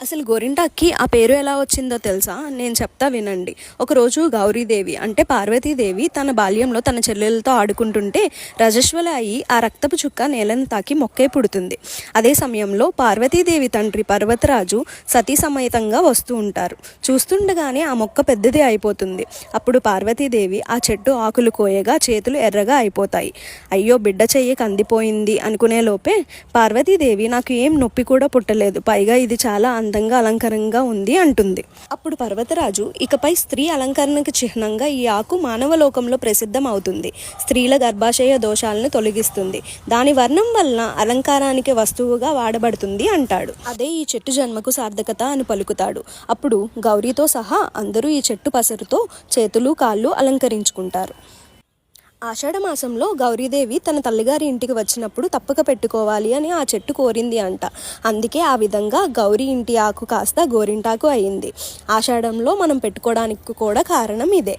అసలు గోరింటాక్కి ఆ పేరు ఎలా వచ్చిందో తెలుసా? నేను చెప్తా వినండి. ఒకరోజు గౌరీదేవి అంటే పార్వతీదేవి తన బాల్యంలో తన చెల్లెలతో ఆడుకుంటుంటే రజస్వల అయి ఆ రక్తపు చుక్క నేలను తాకి మొక్కే పుడుతుంది. అదే సమయంలో పార్వతీదేవి తండ్రి పర్వతరాజు సతీ సమేతంగా వస్తూ ఉంటారు. చూస్తుండగానే ఆ మొక్క పెద్దది అయిపోతుంది. అప్పుడు పార్వతీదేవి ఆ చెట్టు ఆకులు కోయగా చేతులు ఎర్రగా అయిపోతాయి. అయ్యో బిడ్డ చెయ్యి కందిపోయింది అనుకునే లోపే పార్వతీదేవి నాకు ఏం నొప్పి కూడా పుట్టలేదు. పైగా ఇది చాలా అందంగా అలంకరంగా ఉంది అంటుంది. అప్పుడు పర్వతరాజు ఇకపై స్త్రీ అలంకరణకు చిహ్నంగా ఈ ఆకు మానవ లోకంలో ప్రసిద్ధం అవుతుంది స్త్రీల గర్భాశయ దోషాలను తొలగిస్తుంది. దాని వర్ణం వలన అలంకారానికి వస్తువుగా వాడబడుతుంది అంటాడు. అదే ఈ చెట్టు జన్మకు సార్థకత అని పలుకుతాడు. అప్పుడు గౌరీతో సహా అందరూ ఈ చెట్టు పసరుతో చేతులు కాళ్ళు అలంకరించుకుంటారు. ఆషాఢ మాసంలో గౌరీదేవి తన తల్లిగారి ఇంటికి వచ్చినప్పుడు తప్పక పెట్టుకోవాలి అని ఆ చెట్టు కోరింది అంట. అందుకే ఆ విధంగా గౌరీ ఇంటి ఆకు కాస్త గోరింటాకు అయింది. ఆషాఢంలో మనం పెట్టుకోవడానికి కూడా కారణం ఇదే.